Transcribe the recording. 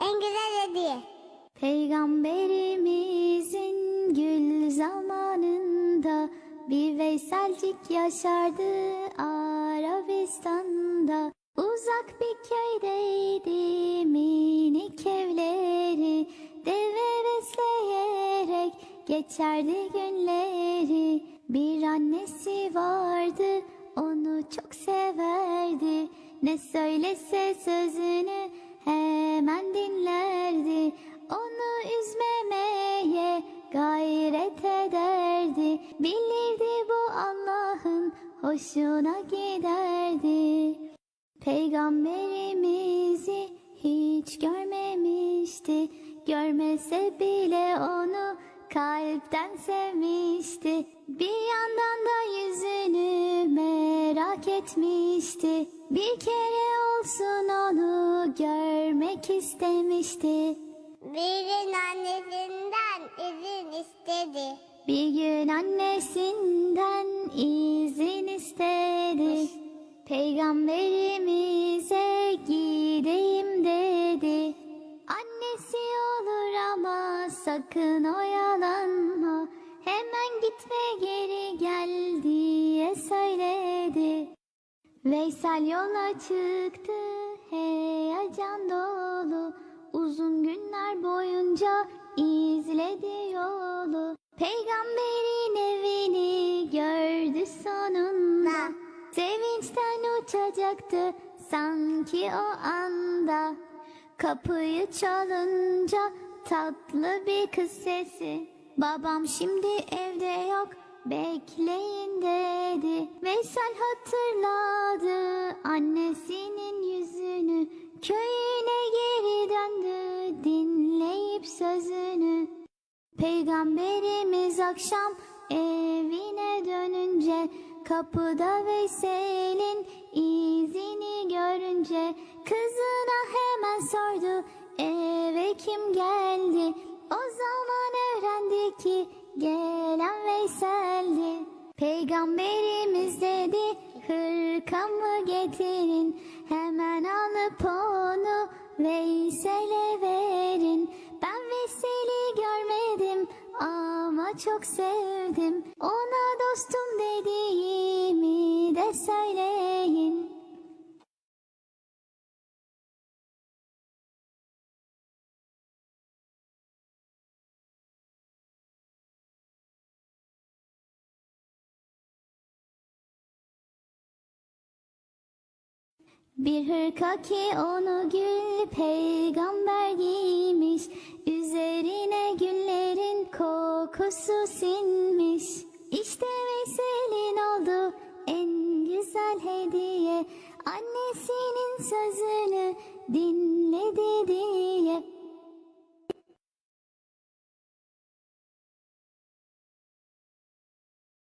En güzel hediye. Peygamberimizin gül zamanında bir Veyselcik yaşardı Arabistan'da. Uzak bir köydeydi minik evleri Deve besleyerek geçerdi günleri Bir annesi vardı onu çok severdi Ne söylese sözünü hemen dinlerdi. Onu üzmemeye gayret ederdi. Bilirdi bu Allah'ın hoşuna giderdi. Peygamberimizi hiç görmemişti. Görmese bile onu kalpten sevmişti. Bir yandan da yüzünü merak etmişti. Bir kere olsun onu görmek istemişti. Birinin annesinden izin istedi. Bir gün annesinden izin istedi. Peygamberimize gideyim dedi. Annesi olur ama sakın oyalanma. Hemen gitme geri gel diye söyledi. Veysel yola çıktı heyecan dolu Uzun günler boyunca izledi yolu. Peygamberin evini gördü sonunda. Sevinçten uçacaktı sanki o anda. Kapıyı çalınca tatlı bir kız sesi. Babam şimdi evde yok bekleyin dedi. Veysel hatırladı yüzünü Köyüne geri döndü dinleyip sözünü. Peygamberimiz akşam evine dönünce Kapıda Veysel'in izini görünce Kızına hemen sordu eve kim geldi? O zaman öğrendi ki gelen Veysel'di. Peygamberimiz dedi hırkamı getirin Hemen alıp onu Veysel'e verin Ben Veysel'i görmedim ama çok sevdim. Ona dostum dediğimi de söyleyin Bir hırka ki onu gül peygamber giymiş Üzerine güllerin kokusu sinmiş. İşte Veysel'in oldu en güzel hediye Annesinin sözünü dinledi diye